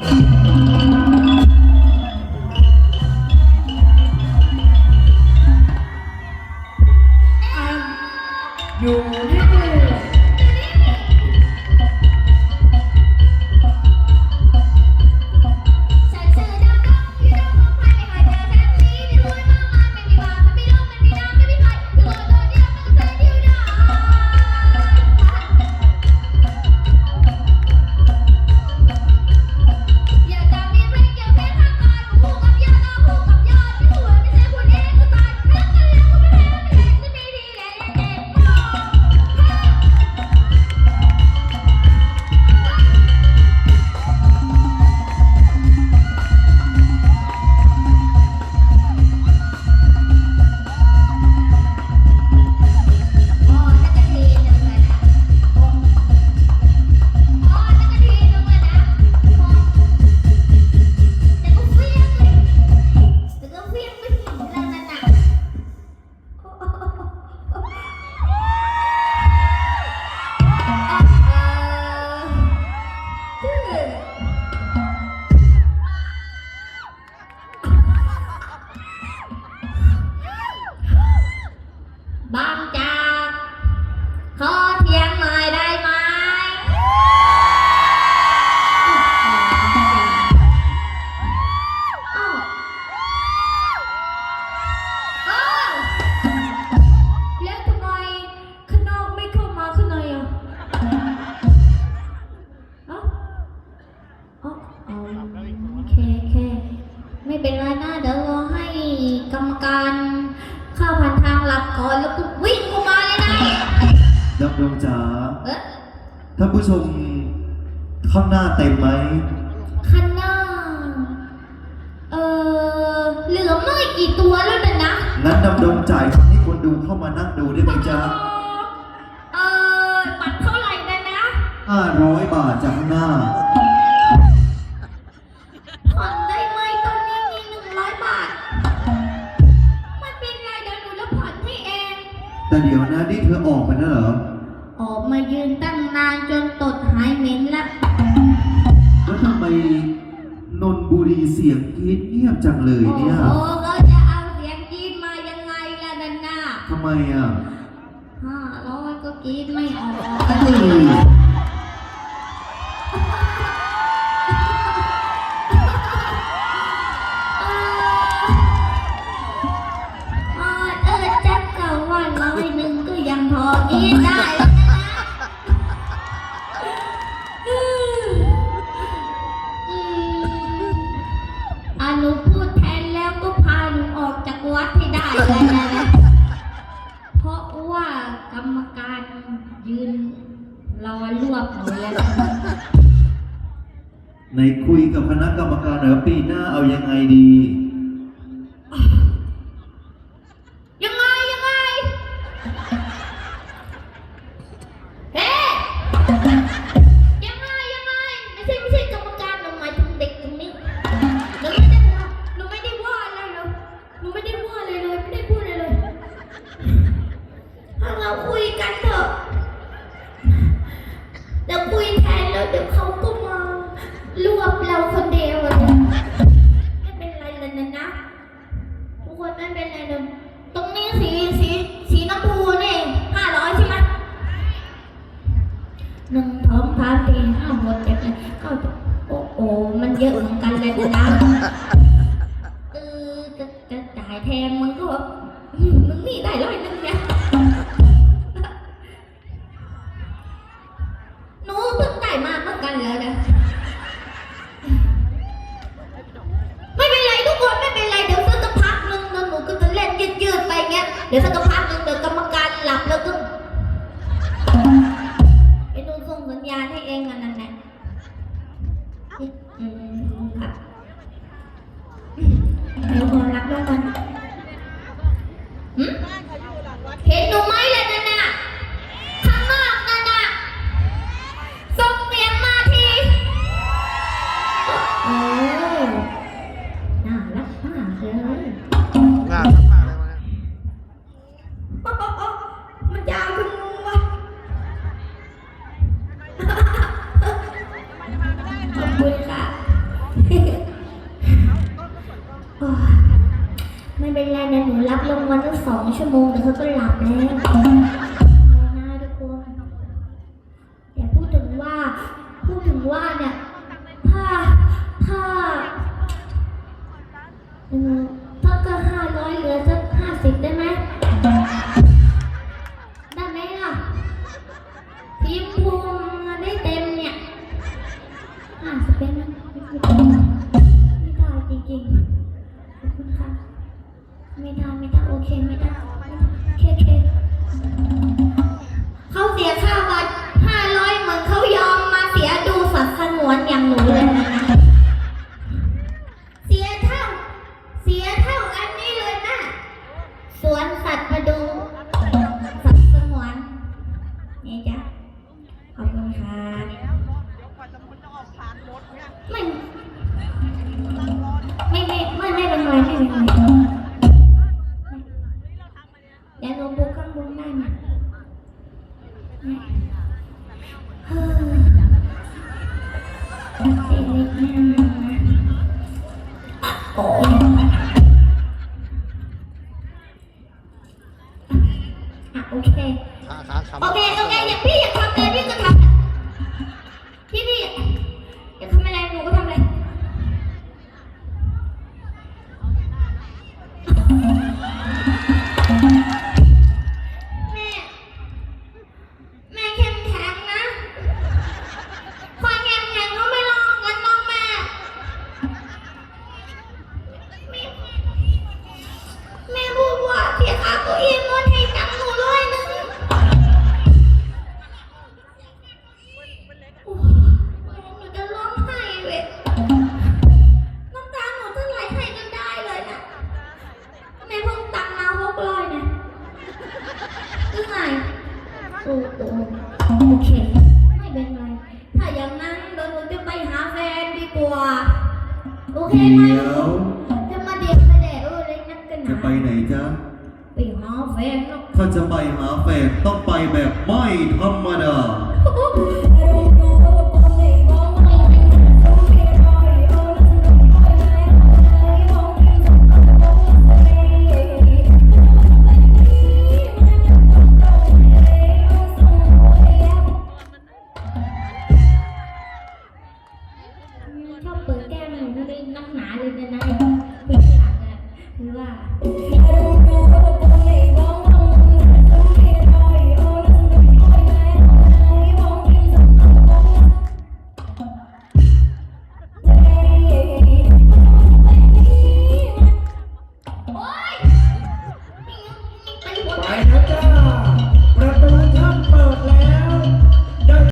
อ เป็นไรนะเดี๋ยวรอให้กรรมการเข้าผ่านทางหลักก่อนแล้วก็วิ่งออกมาเลยนะดำดงจ๋าเอ๊ะท่านผู้ชมข้างหน้าเต็มไหมข้างหน้า เออเหลือไม่กี่ตัวแล้วนะนะงั้นดำดงจ่ายให้คนดูเข้ามานั่งดูได้ไหมจ๊ะเออบัตรเท่าไหร่นะนะ 500 บาทจากข้างหน้า แต่เดี๋ยวนะนี่เธอออกมาแล้วเหรอ ออกมายืนตั้งนานจนตดหายเหม็นละ แล้วทำไมนนบุรีเสียงกรี๊ดเงียบจังเลยโอ้เนี่ย โหก็จะเอาเสียงกรีดมายังไงล่ะนันน่ะทำไมอะห้าร้อยก็กรีดไม่ออก เอ้ย นี่ได้แล้วนะอืมอะหนูพูดแทนแล้วก็พาหนูออกจากวัดให้ได้เลยนะเพราะว่ากรรมการยืนรอรวบหนูแล้วนะในคุยกับคณะกรรมการเหรอยปีหน้าเอายังไงดี ถ้าเรา ดี๋ยวสักพักหนึ่งเดี๋ยวกรรมการหลับแล้วก็ไอ้หนูส่งสัญญาณให้เองอันนั้นแหละอืมครับเดี๋ยวขอรับแล้วกันเห็นหนูไหมล่ะนั่น 去蒙 phụ, đừng! โอเค โอเค โอเค อย่าพี่อย่า โอเค ไม่เป็นไร ถ้าอย่างนั้นเดี๋ยวหนูจะไปหาแฟนดีกว่า โอเคไหมเดี๋ยว จะมาเด็กมาแดดเออเยนัดกันหจะไปไหนจ๊ะ ไปหาแฟนถ้าจะไปหาแฟนต้องไปแบบไม่ธรรมดา